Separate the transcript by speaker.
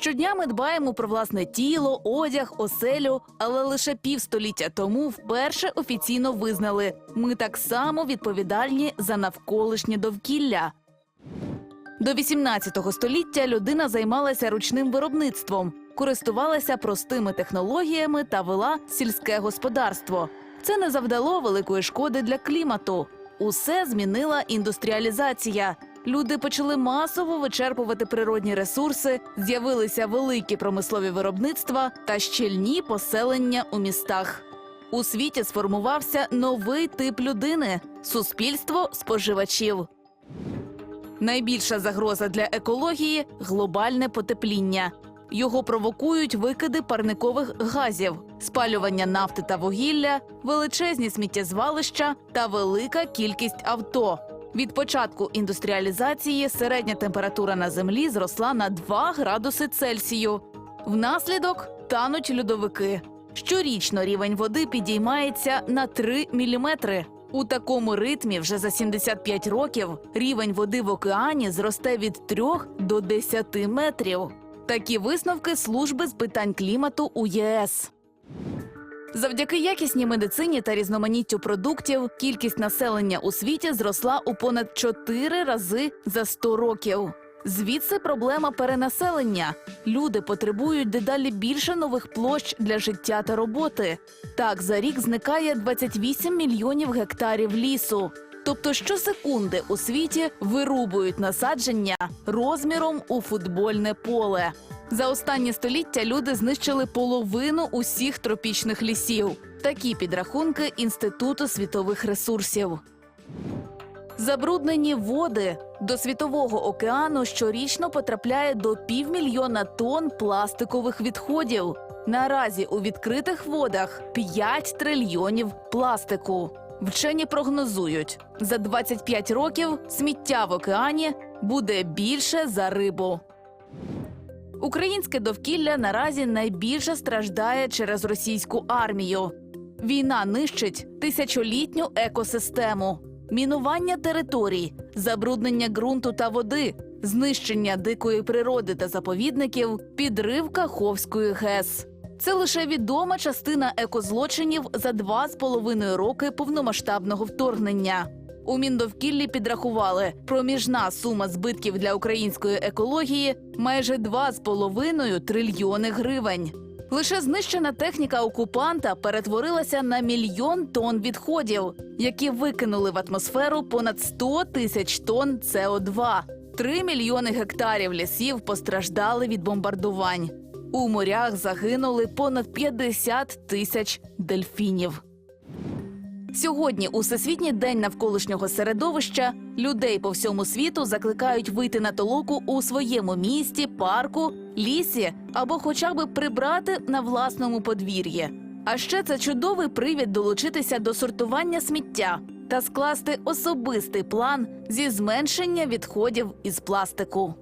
Speaker 1: Щодня ми дбаємо про власне тіло, одяг, оселю, але лише півстоліття тому вперше офіційно визнали, ми так само відповідальні за навколишнє довкілля. До 18 століття людина займалася ручним виробництвом, користувалася простими технологіями та вела сільське господарство. Це не завдало великої шкоди для клімату. Усе змінила індустріалізація. Люди почали масово вичерпувати природні ресурси, з'явилися великі промислові виробництва та щільні поселення у містах. У світі сформувався новий тип людини суспільство споживачів. Найбільша загроза для екології глобальне потепління. Його провокують викиди парникових газів, спалювання нафти та вугілля, величезні сміттєзвалища та велика кількість авто. Від початку індустріалізації середня температура на землі зросла на 2 градуси Цельсію. Внаслідок тануть льодовики. Щорічно рівень води підіймається на 3 міліметри. У такому ритмі вже за 75 років рівень води в океані зросте від 3 до 10 метрів. Такі висновки служби з питань клімату у ЄС. Завдяки якісній медицині та різноманіттю продуктів кількість населення у світі зросла у понад 4 рази за 100 років. Звідси проблема перенаселення. Люди потребують дедалі більше нових площ для життя та роботи. Так, за рік зникає 28 мільйонів гектарів лісу. Тобто щосекунди у світі вирубують насадження розміром у футбольне поле. За останні століття люди знищили половину усіх тропічних лісів. Такі підрахунки Інституту світових ресурсів. Забруднені води до світового океану щорічно потрапляє до півмільйона тонн пластикових відходів. Наразі у відкритих водах 5 трильйонів пластику. Вчені прогнозують, за 25 років сміття в океані буде більше за рибу. Українське довкілля наразі найбільше страждає через російську армію. Війна нищить тисячолітню екосистему, мінування територій, забруднення ґрунту та води, знищення дикої природи та заповідників, підрив Каховської ГЕС. Це лише відома частина екозлочинів за два з половиною роки повномасштабного вторгнення. У Міндовкіллі підрахували, проміжна сума збитків для української екології майже 2,5 трильйони гривень. Лише знищена техніка окупанта перетворилася на мільйон тонн відходів, які викинули в атмосферу понад 100 тисяч тонн СО2. Три мільйони гектарів лісів постраждали від бомбардувань. У морях загинули понад 50 тисяч дельфінів. Сьогодні, у Всесвітній день навколишнього середовища, людей по всьому світу закликають вийти на толоку у своєму місті, парку, лісі або хоча б прибрати на власному подвір'ї. А ще це чудовий привід долучитися до сортування сміття та скласти особистий план зі зменшення відходів із пластику.